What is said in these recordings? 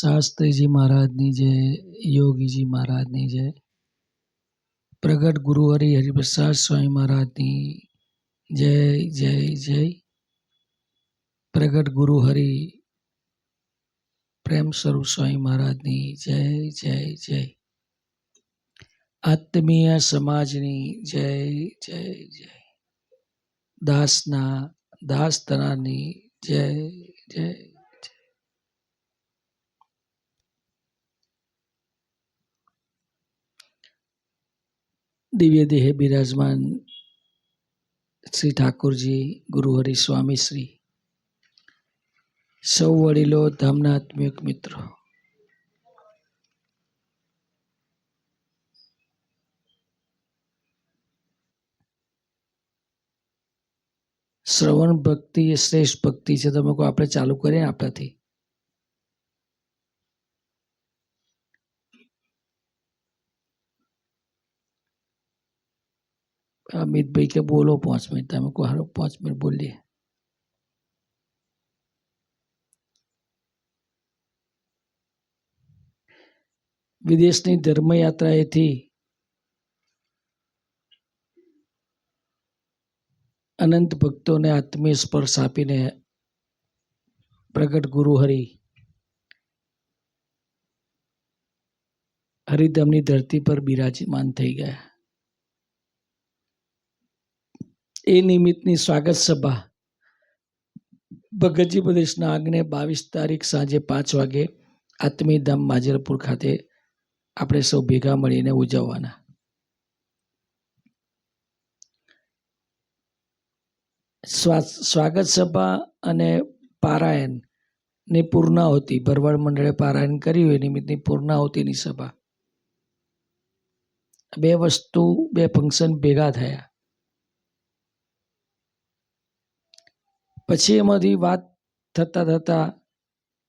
શાસ્ત્રીજી મહારાજની જય યોગીજી મહારાજની જય પ્રગટ ગુરુ હરિ હરિપ્રસાદ સ્વામી મહારાજની જય જય જય પ્રગટ ગુરુ હરિ પ્રેમ સ્વરૂપ સ્વામી મહારાજની જય જય જય. આત્મીય સમાજની જય જય જય. દાસના દાસ તનાની જય જય. દિવ્ય દેહે બિરાજમાન શ્રી ઠાકોરજી ગુરુહરિ સ્વામી શ્રી. સૌ વડીલો ધામના આત્મિક મિત્રો. શ્રવણ ભક્તિ એ શ્રેષ્ઠ ભક્તિ છે. તમે કહો આપણે ચાલુ કરીએ ને આપણાથી અમિતભાઈ કે બોલો પાંચ મિનિટ તમે કહો હારો પાંચ મિનિટ બોલીએ વિદેશની ધર્મયાત્રાએથી અનંત ભક્તોને આત્મીય સ્પર્શ આપીને પ્રગટ ગુરુ હરિ હરિધામની ધરતી પર બિરાજમાન થઈ ગયા એ નિમિત્તની સ્વાગત સભા. ભગતજી પ્રદેશના આંગણે બાવીસ તારીખ સાંજે પાંચ વાગે આત્મીધામ માજલપુર ખાતે આપણે સૌ ભેગા મળીને ઉજવવાના. સ્વાગત સભા અને પારાયણની પૂર્ણાહુતિ, ભરવાડ મંડળે પારાયણ કર્યું એ નિમિત્તની પૂર્ણાહુતિની સભા. બે વસ્તુ, બે ફંક્શન ભેગા થયા. પછી એમાંથી વાત થતાં થતાં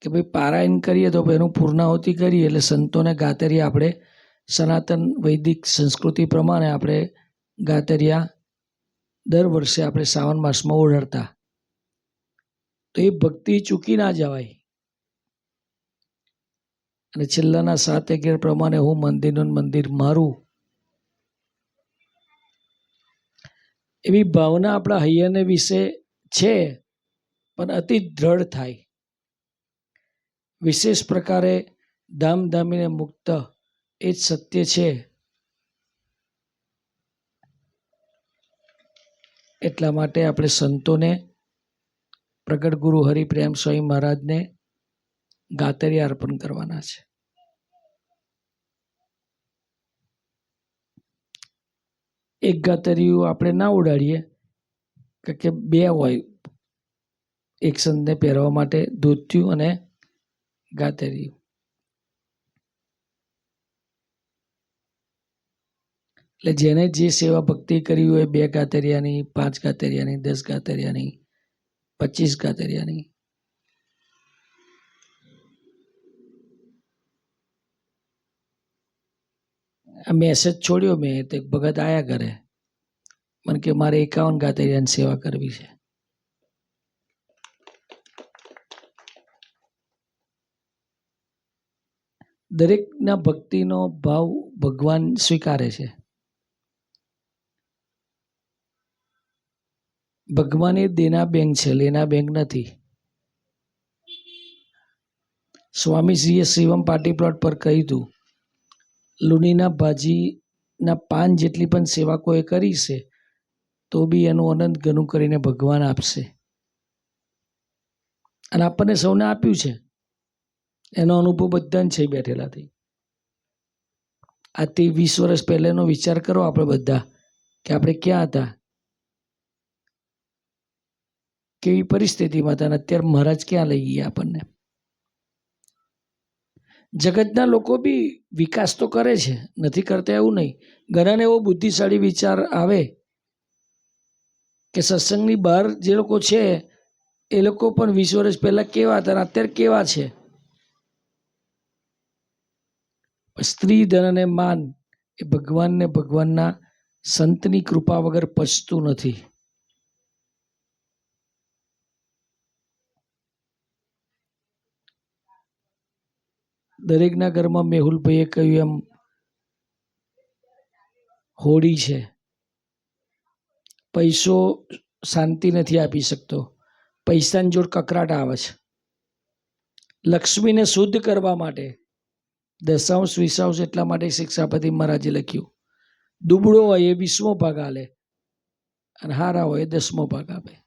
કે ભાઈ પારાયણ કરીએ તો એનું પૂર્ણાહુતિ કરીએ એટલે સંતોને ગાતરિયા આપણે સનાતન વૈદિક સંસ્કૃતિ પ્રમાણે આપણે ગાતરિયા દર વર્ષે આપણે શ્રાવણ માસમાં ઓઢાડતા તો એ ભક્તિ ચૂકી ના જવાય. અને છેલ્લાના સાત અગિયાર પ્રમાણે હું મંદિરનું મંદિર મારું. એવી ભાવના આપણા હૈયાને વિશે છે. પણ અતિ દ્રઢ થાય. વિશેષ પ્રકારે ધામધામીને મુક્ત એ જ સત્ય છે. એટલા માટે આપણે સંતોને, પ્રગટ ગુરુ હરિપ્રેમ સ્વામી મહારાજને ગાતરિયા અર્પણ કરવાના છે. એક ગાતરિયું આપણે ના ઉડાડીએ કે બે હોય એક સંતને પહેરવા માટે ધોતિયું અને ગાતરિયું એટલે જેને જે સેવા ભક્તિ કરી હોય બે ગાતરિયાની પાંચ ગાતરિયાની દસ ગાતરિયાની પચીસ ગાતરિયાની આ મેસેજ છોડ્યો મેં, તે ભગત આયા ઘરે. મને કે મારે એકાવન ગાતરિયાની સેવા કરવી છે. દરેકના ભક્તિનો ભાવ ભગવાન સ્વીકારે છે. ભગવાન એ દેના બેંક છે, લેના બેંક નથી. સ્વામીશ્રીએ શિવમ પાર્ટી પ્લોટ પર કહ્યું હતું લુણીના ભાજીના પાન જેટલી પણ સેવા કોઈ કરી છે, તો બી એનું અનંત ગણું કરીને ભગવાન આપશે. અને આપણને સૌને આપ્યું છે. એનો અનુભવ બધાને છે બેઠેલાથી. આજથી વીસ વર્ષ પહેલાંનો વિચાર કરો આપણે બધા કે આપણે ક્યાં હતા? કેવી પરિસ્થિતિમાં હતા અને અત્યારે મહારાજ ક્યાં લઈ ગયા આપણને? જગતના લોકો બી વિકાસ તો કરે છે, નથી કરતા એવું નહીં. ઘણાને એવો બુદ્ધિશાળી વિચાર આવે કે સત્સંગની બહાર જે લોકો છે, એ લોકો પણ વીસ વર્ષ પહેલાં કેવા હતા અને અત્યારે કેવા છે? સ્ત્રી અને માન એ ભગવાનને ભગવાનના સંતની કૃપા વગર પચતું નથી. દરેકના ઘરમાં મેહુલભાઈએ કહ્યું એમ હોડી છે. પૈસો શાંતિ નથી આપી શકતો. પૈસાની જોડ કકરાટ આવે છે. લક્ષ્મીને શુદ્ધ કરવા માટે દશાંશ વિશાંશ એટલા માટે શિક્ષાપતિ મહારાજે લખ્યું, દુબળો હોય એ વીસમો ભાગ આલે અને હારા હોય એ દસમો ભાગ આપે.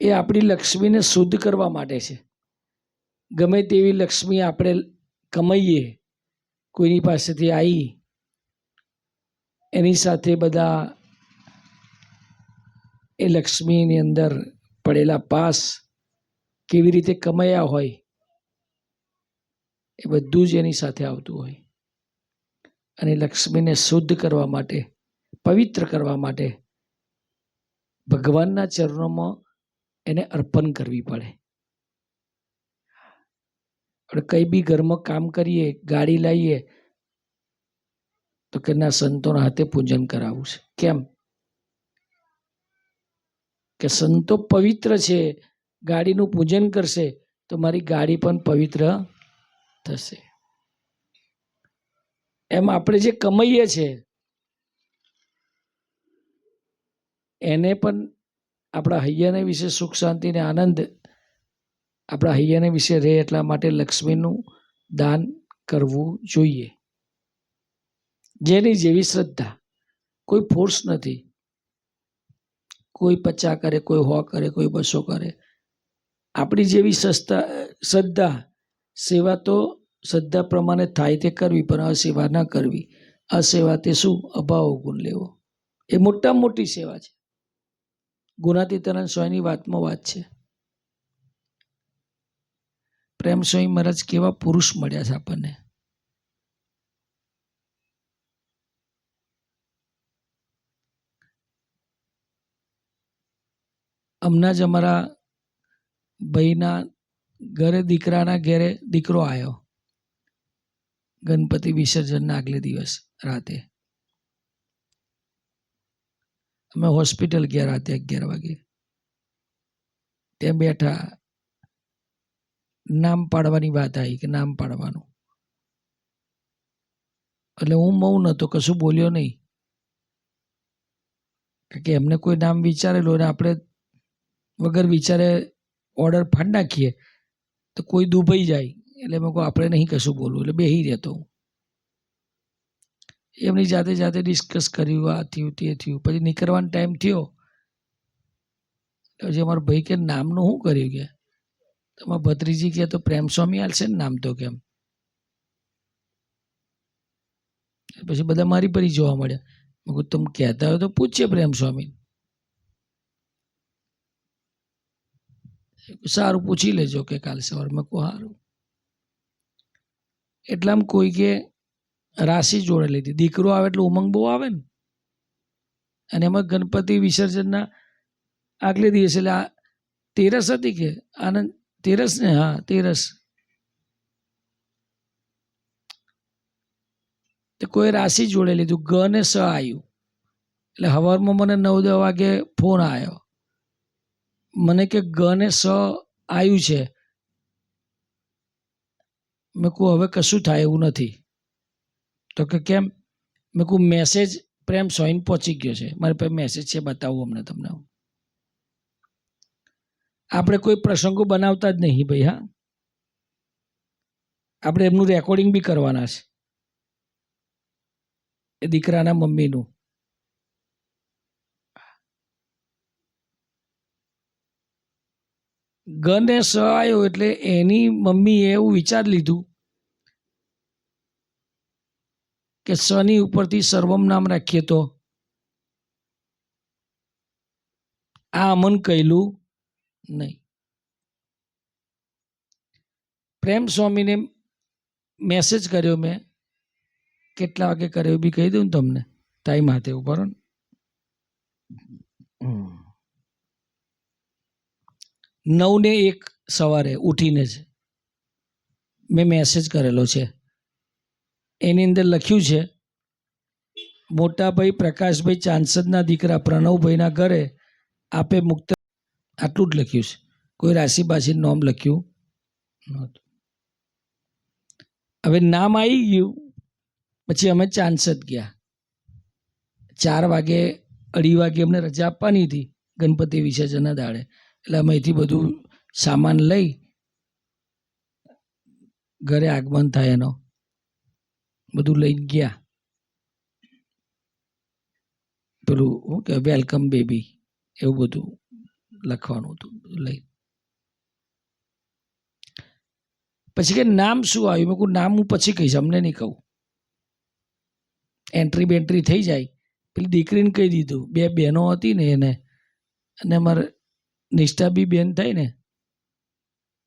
એ આપણી લક્ષ્મીને શુદ્ધ કરવા માટે છે. ગમે તેવી લક્ષ્મી આપણે કમાઈએ, કોઈની પાસેથી આવી એની સાથે બધા એ લક્ષ્મીની અંદર પડેલા પાસ કેવી રીતે કમાયા હોય એ બધું જ એની સાથે આવતું હોય. અને લક્ષ્મીને શુદ્ધ કરવા માટે, પવિત્ર કરવા માટે ભગવાનના ચરણોમાં એને અર્પણ કરવી પડે. આપણે કંઈ બી ઘરમાં કામ કરીએ, ગાડી લાવીએ, તો કે ના સંતોના હાથે પૂજન કરાવવું છે. કેમ? કે સંતો પવિત્ર છે, ગાડીનું પૂજન કરશે, તો મારી ગાડી પણ પવિત્ર થશે. એમ આપણે જે કમાઈએ છે, એને પણ આપણા હૈયાને વિશે સુખ, શાંતિ ને આનંદ આપણા હૈયાને વિશે રહે એટલા માટે લક્ષ્મીનું દાન કરવું જોઈએ. જેની જેવી શ્રદ્ધા. કોઈ ફોર્સ નથી. કોઈ પચા કરે, કોઈ હો કરે, કોઈ બસો કરે. આપણી જેવી સસ્તા, શ્રદ્ધા, સેવા તો શ્રદ્ધા પ્રમાણે થાય તે કરવી, પણ અસેવા ન કરવી. અસેવા તે શું? અભાવ ગુણ લેવો. એ મોટામાં મોટી સેવા છે. ગુણાતીતરણ સ્વાયની વાતમાં વાત છે. પ્રેમ સ્વામી મહારાજ કેવા પુરુષ મળ્યા છે આપણને. હમણાં જ અમારા ભાઈના ઘરે દીકરાના ઘેરે દીકરો આવ્યો ગણપતિ વિસર્જનના આગલે દિવસ રાતે. અમે હોસ્પિટલ ગયા રાતે અગિયાર વાગે. ત્યાં બેઠા નામ પાડવાની વાત આવી કે નામ પાડવાનું. એટલે હું મૌન હતો, કશું બોલ્યો નહીં. કે એમને કોઈ નામ વિચારેલું અને આપણે વગર વિચારે ઓર્ડર ફાડી નાખીએ, તો કોઈ દુભાઈ જાય. એટલે મેં કહું આપણે નહીં કશું બોલવું. એટલે બેહી રહેતો હું. એમની જાતે જાતે ડિસ્કસ કર્યું, આ થયું, તે થયું. પછી નીકળવાનો ટાઈમ થયો. પછી અમારો ભાઈ કે, નામનું શું કર્યું કે? તમારા ભત્રીજી કે, તો પ્રેમ સ્વામી ને નામ તો કેમ? પછી બધા મારી પરી જોવા મળ્યા મેં તમે કહેતા હોય તો પૂછીએ પ્રેમ સ્વામી સારું પૂછી લેજો કે કાલ સવારમાં કહો સારું એટલામાં કોઈ કે રાશિ જોડે લીધી. દીકરો આવે એટલે ઉમંગ બહુ આવે ને. અને એમાં ગણપતિ વિસર્જનના આગલે દિવસે એટલે આ તેરસ હતી કે? આનંદ તેરસ ને? હા, તેરસ. તે કોઈ રાશિ જોડે લીધું. ગ ને સ આવ્યું એટલે હવારમાં મને નવ દસ વાગે ફોન આવ્યો મને કે ગ ને સ આવ્યું છે. મેં કહું હવે કશું થાય એવું નથી. તો કે કેમ? મેં કહું મેસેજ પ્રેમ સોઈન પહોંચી ગયો છે. મારી પાસે મેસેજ છે, બતાવું અમને તમને આપણે કોઈ પ્રસંગો બનાવતા જ નહીં ભાઈ, હા. આપણે એમનું રેકોર્ડિંગ બી કરવાના છે. એ દીકરાના મમ્મીનું. ગ ને સ આવ્યો એટલે એની મમ્મીએ એવું વિચાર લીધું કે સની ઉપરથી સર્વમ નામ રાખીએ તો. આ અમન કહેલું નહીં. પ્રેમ સ્વામીને મેસેજ કર્યો મેં, કેટલા વાગે કર્યો બી કહી દઉં તમને ટાઈમ હાથે ઉપર ને. નવ ને એક સવારે ઉઠીને જ મેં મેસેજ કરેલો છે. એની અંદર લખ્યું છે, મોટાભાઈ પ્રકાશભાઈ ચાંસદના દીકરા પ્રણવભાઈના ઘરે આપે મુક્ત આટલું જ લખ્યું છે. કોઈ રાશિ બાશી નોમ લખ્યું નહોતું. હવે નામ આવી ગયું, પછી અમે ચાંસદ ગયા. ચાર વાગે અઢી વાગે અમને રજા આપવાની હતી ગણપતિ વિસર્જનના દાડે. એટલે અમે અહીંથી બધું સામાન લઈ ઘરે આગમન થાય એનો. બધું લઈ ગયા. પેલું શું કે વેલકમ બેબી એવું બધું લખવાનું હતું લઈ. પછી કે નામ શું આવ્યું? મેં કહું નામ હું પછી કહીશ, અમને નહીં કહું. એન્ટ્રી બેન્ટ્રી થઈ જાય. પેલી દીકરીને કહી દીધું. બે બહેનો હતી ને એને. અને અમારે નિષ્ઠા બી બેન થાય ને,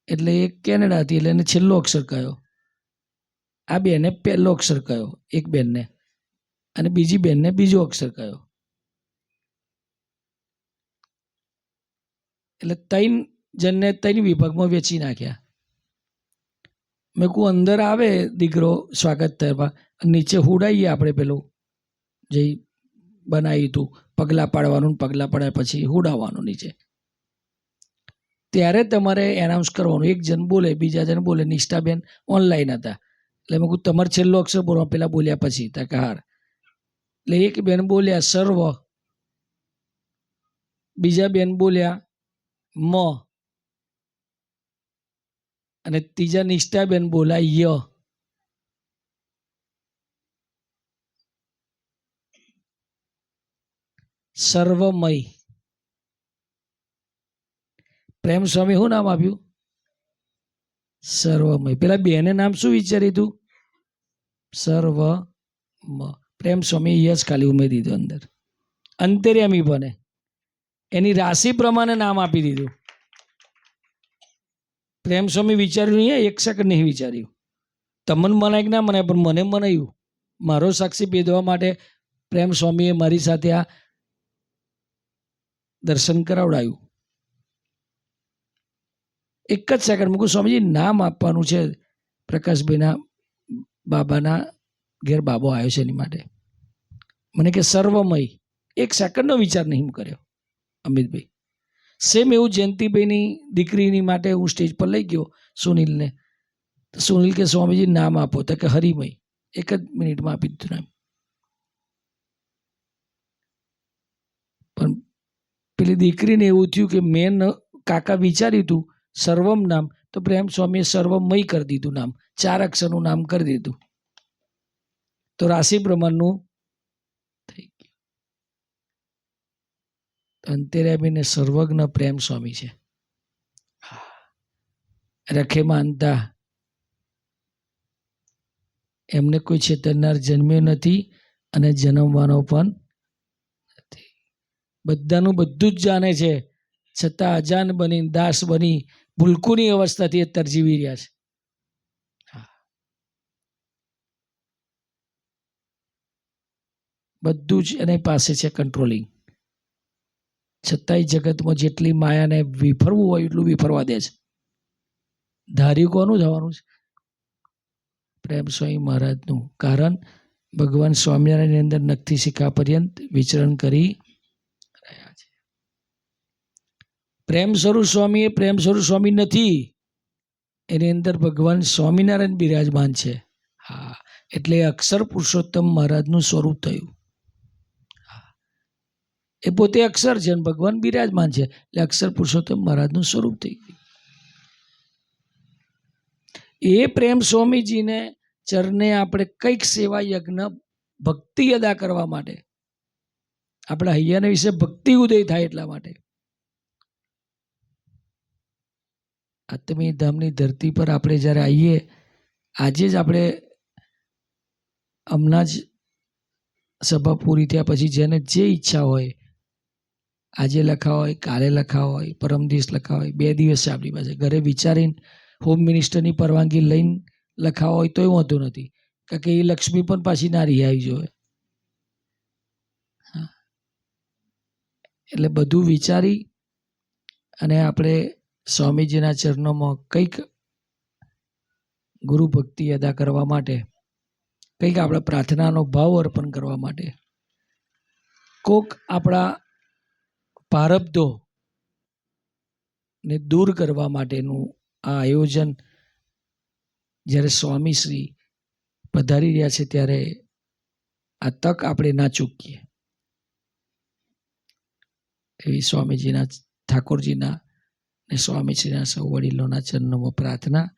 એટલે એ કેનેડા હતી, એટલે એને છેલ્લો અક્ષર કયો. આ બેને પહેલો અક્ષર કયો, એક બેનને. અને બીજી બેનને બીજો અક્ષર કયો. એટલે ત્રણ જણને ત્રણ વિભાગમાં વેચી નાખ્યા. મેં કહું, અંદર આવે દીકરો, સ્વાગત કરવા નીચે હુડાઈએ આપણે પેલું, જે બનાવ્યું હતું પગલાં પાડવાનું પગલાં પાડ્યા પછી હુડાવવાનું નીચે. ત્યારે તમારે એનાઉન્સ કરવાનું. એક જણ બોલે, બીજા જણ બોલે, નિષ્ઠાબેન ઓનલાઈન હતા. એટલે મેં કહું તમારે છેલ્લો અક્ષર બોલવા પહેલાં બોલ્યા પછી. તા કે, હાર. એટલે એક બેન બોલ્યા, સર્વ. બીજા બેન બોલ્યા, મ. અને ત્રીજા નિષ્ઠાબેન બોલ્યા, ય. સર્વમય. પ્રેમ સ્વામી શું નામ આપ્યું? સર્વમય. પેલા બેને નામ શું વિચાર્યું હતું? સર્વ પ્રેમ સ્વામી યશ ખાલી ઉમેરી દીધું અંદર. અંતર્યામી બને. એની રાશિ પ્રમાણે નામ આપી દીધું. પ્રેમ સ્વામી વિચાર્યું નહીં, એક સેકન્ડ નહીં વિચાર્યું. તમને મનાય કે ના મનાય, પણ મને મનાયું. મારો સાક્ષી ભેદવા માટે પ્રેમ સ્વામીએ મારી સાથે આ દર્શન કરાવડાયું. એક જ સેકન્ડ મૂકું સ્વામીજી, નામ આપવાનું છે પ્રકાશભાઈના બાબાના ઘેર બાબો આવ્યો છે એની માટે. મને કે સર્વમય. એક સેકન્ડનો વિચાર નહીં કર્યો, અમિતભાઈ. સેમ એવું જયંતિભાઈની દીકરીની માટે હું સ્ટેજ પર લઈ ગયો સુનિલને. તો સુનિલ કે, સ્વામીજી, નામ આપો. તો કે, હરિમય. એક જ મિનિટમાં આપી દીધું નામ. પણ પેલી દીકરીને એવું થયું કે મેં કાકા વિચાર્યું હતું સર્વમ નામ. તો પ્રેમ સ્વામીએ સર્વમય કરી દીધું નામ. ચાર અક્ષરનું નામ કરી દીધું. તો રાશિ પ્રમાણનું થઈ ગયું. અંતેરાબીને સર્વજ્ઞ પ્રેમ સ્વામી છે. રખે માનતા એમને કોઈ છેતરનાર જન્મ્યો નથી અને જન્મવાનો પણ નથી. બધાનું બધું જ જાણે છે. છતાં અજાન બની, દાસ બની ભૂલકુની અવસ્થાથી એ તરજીવી રહ્યા છે. બધું જ એની પાસે છે કંટ્રોલિંગ છતાંય જગતમાં જેટલી માયાને વિફરવું હોય એટલું વિફરવા દે છે. ધાર્યું કોનું? જવાનું છે. પ્રેમ સ્વામી મહારાજનું કારણ ભગવાન સ્વામિનારાયણની અંદર નખથી શિખા પર્યંત વિચરણ કરી રહ્યા છે પ્રેમ સ્વરૂપ સ્વામી એ પ્રેમ સ્વરૂપ સ્વામી નથી. એની અંદર ભગવાન સ્વામિનારાયણ બિરાજમાન છે. હા, એટલે અક્ષર પુરુષોત્તમ મહારાજનું સ્વરૂપ થયું. એ પોતે અક્ષર છે અને ભગવાન બિરાજમાન છે. એટલે અક્ષર પુરુષોત્તમ મહારાજનું સ્વરૂપ થઈ ગયું. એ પ્રેમ સ્વામીજીને ચરણે આપણે કંઈક સેવા યજ્ઞ ભક્તિ અદા કરવા માટે, આપણા હૈયાના વિશે ભક્તિ ઉદય થાય એટલા માટે આત્મી ધામની ધરતી પર આપણે જ્યારે આવીએ, આજે જ આપણે હમણાં જ સભા પૂરી થયા પછી જેને જે ઈચ્છા હોય, આજે લખા હોય, કાલે લખા હોય, પરમ દિવસ લખા હોય, બે દિવસ છે આપણી પાસે. ઘરે વિચારીને હોમ મિનિસ્ટરની પરવાનગી લઈને લખા હોય તોય વાંધો નથી. કારણ કે એ લક્ષ્મી પણ પાછી ના રિહાઈ જોઈએ. હા. એટલે બધું વિચારી અને આપણે સ્વામીજીના ચરણોમાં કંઈક ગુરુ ભક્તિ અદા કરવા માટે, કંઈક આપણે પ્રાર્થનાનો ભાવ અર્પણ કરવા માટે, કોક આપણા પારબ્ધો ને દૂર કરવા માટેનું આ આયોજન જ્યારે સ્વામીશ્રી પધારી રહ્યા છે ત્યારે આ તક આપણે ના ચૂકીએ. એવી સ્વામીજીના, ઠાકોરજીના ને સ્વામીશ્રીના સૌ વડીલોના ચરણોમાં પ્રાર્થના.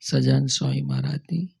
સજાન સ્વામી મહારાજની.